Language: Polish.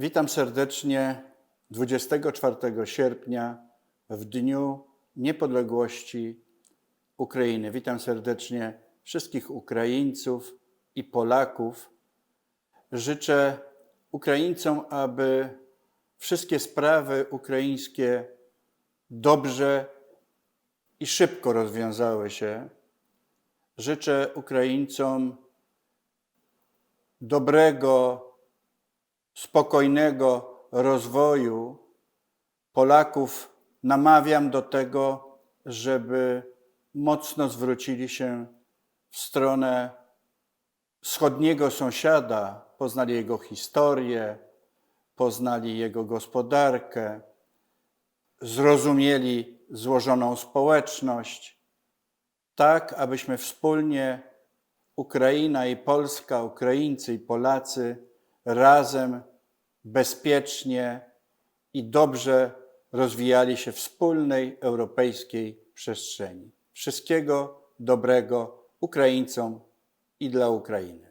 Witam serdecznie 24 sierpnia w Dniu Niepodległości Ukrainy. Witam serdecznie wszystkich Ukraińców i Polaków. Życzę Ukraińcom, aby wszystkie sprawy ukraińskie dobrze i szybko rozwiązały się. Życzę Ukraińcom dobrego, spokojnego rozwoju. Polaków namawiam do tego, żeby mocno zwrócili się w stronę wschodniego sąsiada, poznali jego historię, poznali jego gospodarkę, zrozumieli złożoną społeczność, tak abyśmy wspólnie, Ukraina i Polska, Ukraińcy i Polacy, razem bezpiecznie i dobrze rozwijali się wspólnej europejskiej przestrzeni. Wszystkiego dobrego Ukraińcom i dla Ukrainy.